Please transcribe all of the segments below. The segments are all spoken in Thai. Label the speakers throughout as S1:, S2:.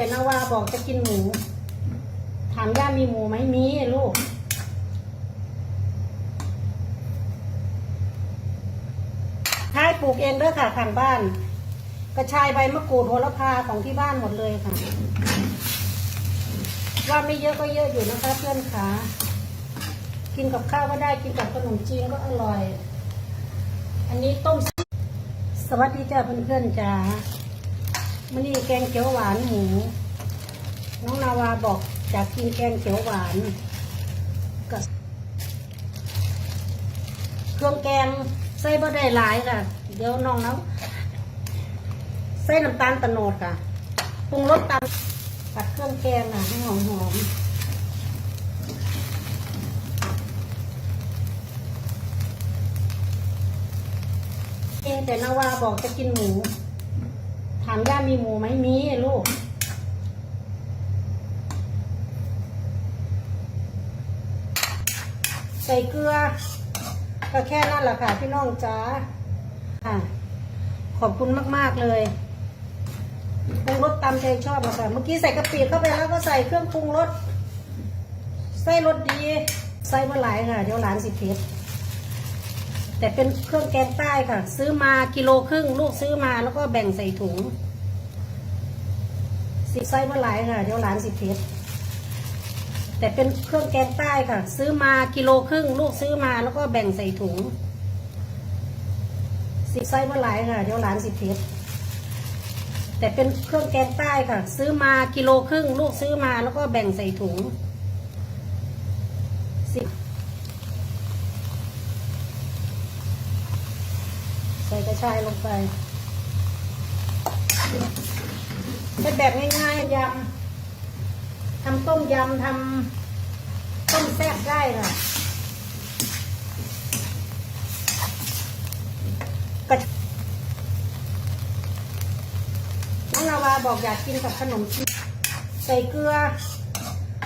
S1: แต่นาวาบอกจะกินหมู ถามย่ามีหมูไหมมีลูก ท้ายปลูกเองเด้อค่ะข้างบ้าน กระชายใบมะกรูดโหระพาของที่บ้านหมดเลยค่ะ ว่าไม่เยอะก็เยอะอยู่นะคะเพื่อนขากินกับข้าวก็ได้กินกับขนมจีนก็อร่อย อันนี้ต้ม สวัสดีจ้าเพื่อนๆจ้า มันนี่แกงเขียวหวานหมู น้องนาวาบอกอยากกินแกงเขียวหวานกับเครื่องแกงใส่บ่ได้หลายค่ะ เดี๋ยวน้องน้ำใส่น้ำตาลตะโนดค่ะปรุงรสตามตัดเครื่องแกงอะให้หอมหอมๆเองแต่นาวาบอกจะกินหมูามย่ามีหมูไหมมีลูก ใส่เกลือ ก็แค่นั้นแหละค่ะพี่น้องจ้าค่ะ ขอบคุณมาก ๆ เลยปรุงรสตามใจชอบค่ะเมื่อกี้ใส่กะปิเข้าไปแล้วก็ใส่เครื่องปรุงรส ใส่รสดี ใส่มาหลายค่ะ เดี๋ยวหลานสิเพชร แต่เป็นเครื่องแกงใต้ค่ะ ซื้อมากิโลครึ่ง ลูกซื้อมาแล้วก็แบ่งใส่ถุงสิใส่มาหลายค่ะ เดี๋ยวหลานสิเพชรแต่เป็นเครื่องแกงใต้ค่ะ ซื้อมากิโลครึ่ง ลูกซื้อมาแล้วก็แบ่งใส่ถุงสิใส่มาหลายค่ะ เดี๋ยวหลานสิเพชรแต่เป็นเครื่องแกงใต้ค่ะ ซื้อมากิโลครึ่ง ลูกซื้อมาแล้วก็แบ่งใส่ถุงสิใส่ กระชายลงไปเป็นแบบง่ายๆยำทำต้มยำทำต้มแซ่บได้ค่ะกระน้องนาวาบอกอยากกินกับขนมจีนใส่เกลือ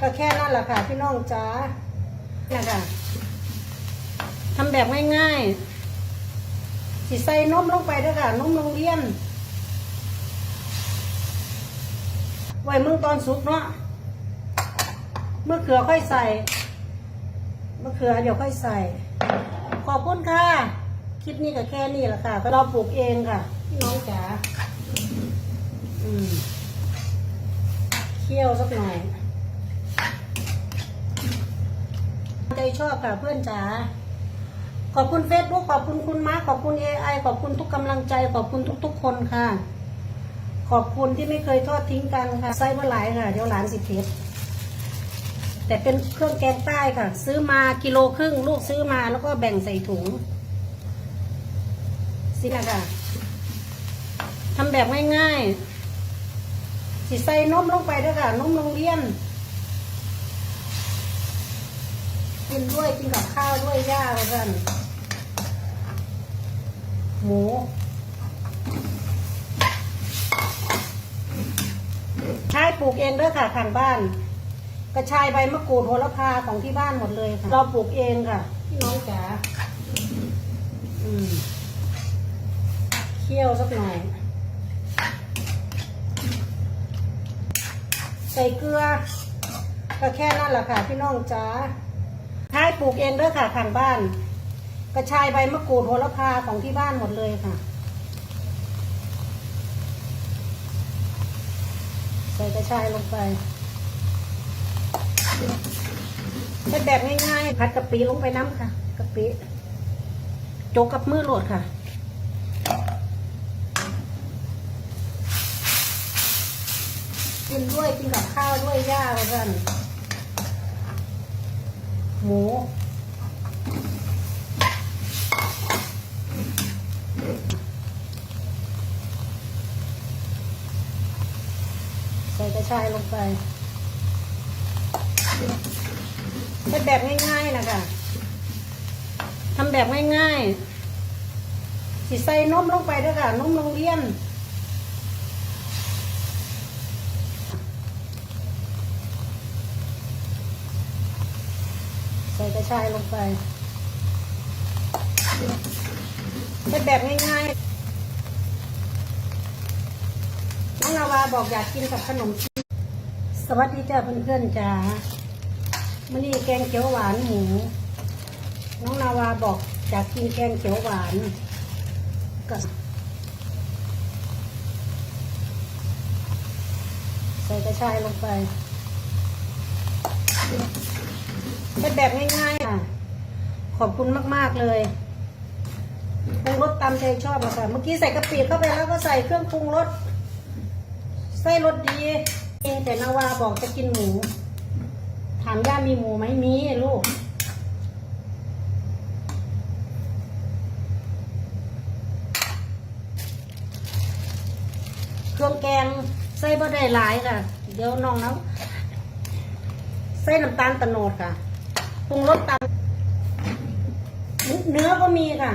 S1: ก็แค่นั้นแหละค่ะพี่น้องจ้านี่ยค่ะทำแบบง่ายๆ สิใส่นมลงไปด้วยค่ะนมโรงเรียนไว้มึงตอนสุกเนาะเมื่อเขือค่อยใส่เมะเขือเดี๋ยวค่อยใส่ ขอบคุณค่ะ คลิปนี้ก็แค่นี้แหละค่ะเราปลูกเองค่ะพี่น้องจ๋าอืมเคี่ยวสักหน่อยใจชอบค่ะเพื่อนจ๋า ขอบคุณเฟซบุ๊กขอบคุณคุณมาขอบคุณ AI ขอบคุณทุกกำลังใจ ขอบคุณทุก ๆ คนค่ะ ขอบคุณที่ไม่เคยทอดทิ้งกันค่ะไส้มาหลายค่ะ เดี๋ยวหลานสิเพชรแต่เป็นเครื่องแกงใต้ค่ะ ซื้อมากิโลครึ่ง ลูกซื้อมาแล้วก็แบ่งใส่ถุงสินะคะทำแบบง่ายๆสิใส่นมลงไปด้วยค่ะนมโรงเรียนกินด้วยกินกับข้าวด้วยย่าเลยกัน หมูใช้ปลูกเองเด้อค่ะข้างบ้าน กระชายใบมะกรูดโหระพาของที่บ้านหมดเลยค่ะ เราปลูกเองค่ะพี่น้องจ๋าอืมเคี่ยวสักหน่อย ใส่เกลือ ก็แค่นั้นแหละค่ะพี่น้องจ๋าใช้ปลูกเองเด้อค่ะข้างบ้าน กระชายใบมะกรูดโหระพาของที่บ้านหมดเลยค่ะ ใส่กระชายลงไปเป็นแบบง่ายๆผัดกะปิลงไปน้ำค่ะกะปิโจกกับมือโหลดค่ะกินด้วยกินกับข้าวด้วยย่าเลยกันหมู ใส่ก ระชายลงไปเป็นแบบง่ายๆนะคะทำแบบง่ายๆสิใส่นมลงไปด้วยค่ะนมโรงเรียนใส่กระชายลงไปเป็นแบบง่ายๆน้องนาวาบอกอยากกินกับขนมจี สวัสดีจ้าเพื่อนๆจ้ามื่อนี้แกงเขียวหวานหมู น้องนาวาบอกอยากกินแกงเขียวหวานก็ใส่กระชายลงไปเป็นแบบง่ายๆค่ะ ขอบคุณมากๆเลยปรุงรสตามใจชอบอะค่ะ เมื่อกี้ใส่กะปิเข้าไปแล้วก็ใส่เครื่องปรุงรสใส่รสดี เองแต่นาวาบอกจะกินหมู ถามย่ามีหมูไหมมีลูก เครื่องแกงใส่บ่ได้หลายค่ะ เดี๋ยวน้องน้ำใส่น้ำตาลตะโนดค่ะปรุงรสตามเนื้อก็มีค่ะ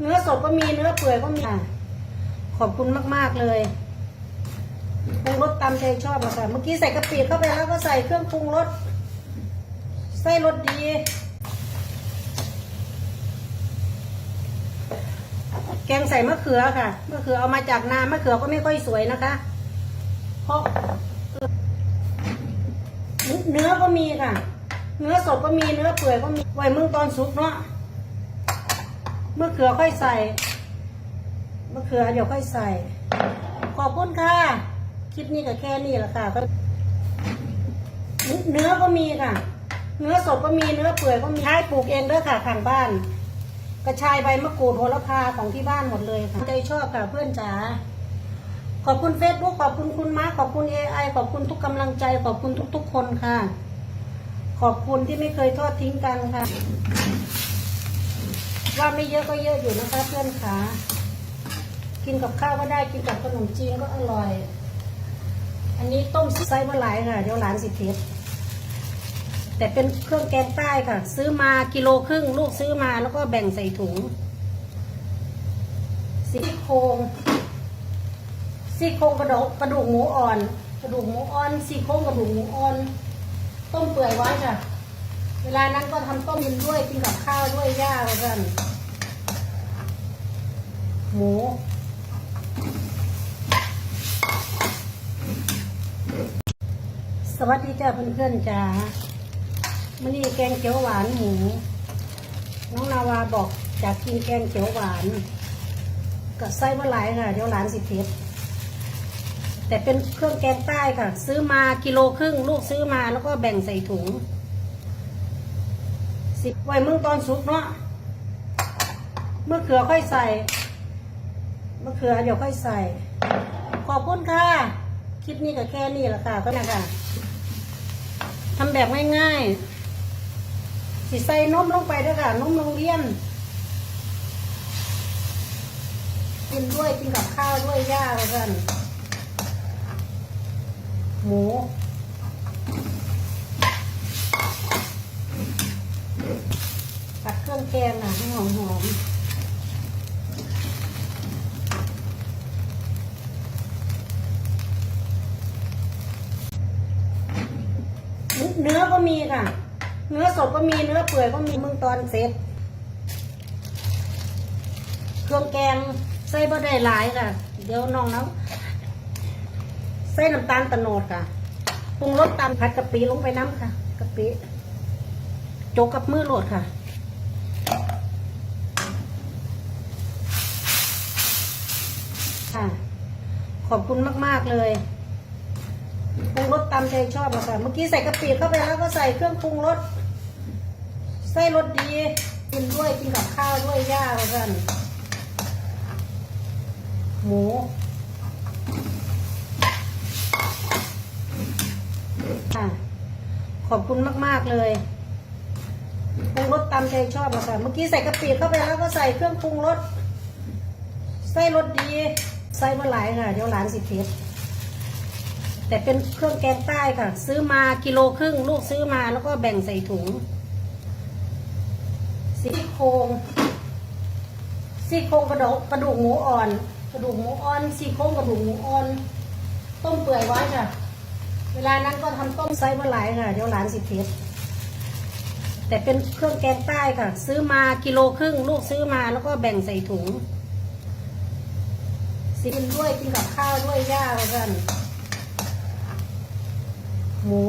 S1: เนื้อสดก็มีเนื้อเปื่อยก็มีขอบคุณมาก ๆ เลย ปรุงรสตามใจชอบอะค่ะ เมื่อกี้ใส่กะปิเข้าไปแล้วก็ใส่เครื่องปรุงรสใส่รสดี แกงใส่มะเขือค่ะ มะเขือเอามาจากนามะเขือก็ไม่ค่อยสวยนะคะ เพราะเนื้อก็มีค่ะ เนื้อสดก็มี เนื้อเปื่อยก็มี ไว้มึงตอนสุกเนาะมะเขือค่อยใส่มะเขือเดี๋ยวค่อยใส่ ขอบคุณค่ะ ลิปนี้ก็แค่นี้แหละค่ะก็เนื้อก็มีค่ะ เนื้อสดก็มีเนื้อเปื่อยก็มีใช้ปลูกเองด้วยค่ะข้างบ้าน กระชายใบมะกรูดโหระพาของที่บ้านหมดเลยค่ะใจชอบค่ะเพื่อนจ๋าขอบคุณเฟซบุ๊กขอบคุณคุณมาขอบคุณเอไอขอบคุณทุกกำลังใจ ขอบคุณทุก ๆ คนค่ะ ขอบคุณที่ไม่เคยทอดทิ้งกันค่ะ ว่าไม่เยอะก็เยอะอยู่นะคะเพื่อนขากินกับข้าวก็ได้กินกับขนมจีนก็อร่อย อันนี้ต้มไส้ปลาไหลค่ะ เดี๋ยวหลานสิเทสแต่เป็นเครื่องแกงใต้ค่ะ ซื้อมากิโลครึ่ง ลูกซื้อมาแล้วก็แบ่งใส่ถุงซี่โครงซี่โครงกระดูกกระดูกหมูอ่อน กระดูกหมูอ่อนซี่โครงกระดูกหมูอ่อน ต้มเปื่อยไว้ค่ะ เวลานั้นก็ทำต้มกินด้วยกินกับข้าวด้วยย่าเหมือนกันหมู สวัสดีจ้าเพื่อนๆจ้ามื่อนี้แกงเขียวหวานหมู น้องนาวาบอกอยากกินแกงเขียวหวานกับไส้มะไหลค่ะ เดี๋ยวหลานสิเทสแต่เป็นเครื่องแกงใต้ค่ะ ซื้อมากิโลครึ่งลูกซื้อมาแล้วก็แบ่งใส่ถุง สิบไว้มึงตอนสุกเนาะเมื่อเขือค่อยใส่ เมะเขือเดี๋ยวค่อยใส่ ขอบคุณค่ะ คลิปนี้ก็แค่นี้ละค่ะก็นะค่ะ ทำแบบง่ายๆ สิใส่นมลงไปด้วยค่ะ นมโรงเรียน กินด้วยกินกับข้าวด้วยย่าเหมือนกันหมูตัดเครื่องแกงอะให้หอมๆ เนื้อก็มีค่ะ เนื้อสดก็มีเนื้อเปื่อยก็มีมึงตอนเสร็จเครื่องแกงใส่บ่ได้หลายค่ะ เดี๋ยวน้องน้ำใส่น้ำตาลตะโนดค่ะปรุงรสตามผัดกะปิลงไปน้ำค่ะกะปิโจกกับมือโหลดค่ะค่ะ ขอบคุณมาก ๆ เลย ปรุงรสตามใจชอบอะค่ะเมื่อกี้ใส่กะปิเข้าไปแล้วก็ใส่เครื่องปรุงรสใส่รสดีกินด้วยกินกับข้าวด้วยย่าเหมือนกันหมูค่ะขอบคุณมากๆเลยปรุงรสตามใจชอบอะค่ะเมื่อกี้ใส่กะปิเข้าไปแล้วก็ใส่เครื่องปรุงรสใส่รสดี ใส่มะไหลายค่ะเดี๋ยวหลานสิเทส แต่เป็นเครื่องแกงใต้ค่ะ ซื้อมากิโลครึ่ง ลูกซื้อมาแล้วก็แบ่งใส่ถุงซี่โครงซี่โครงกระดูกกระดูกหมูอ่อน กระดูกหมูอ่อนซี่โครงกระดูกหมูอ่อน ต้มเปื่อยไว้ค่ะ เวลานั้นก็ทำต้มไซส์มาหลายค่ะเดี๋ยวหลานสิเทสแต่เป็นเครื่องแกงใต้ค่ะ ซื้อมากิโลครึ่ง ลูกซื้อมาแล้วก็แบ่งใส่ถุงสิกินด้วยกินกับข้าวด้วยย่าแล้วกัน หมู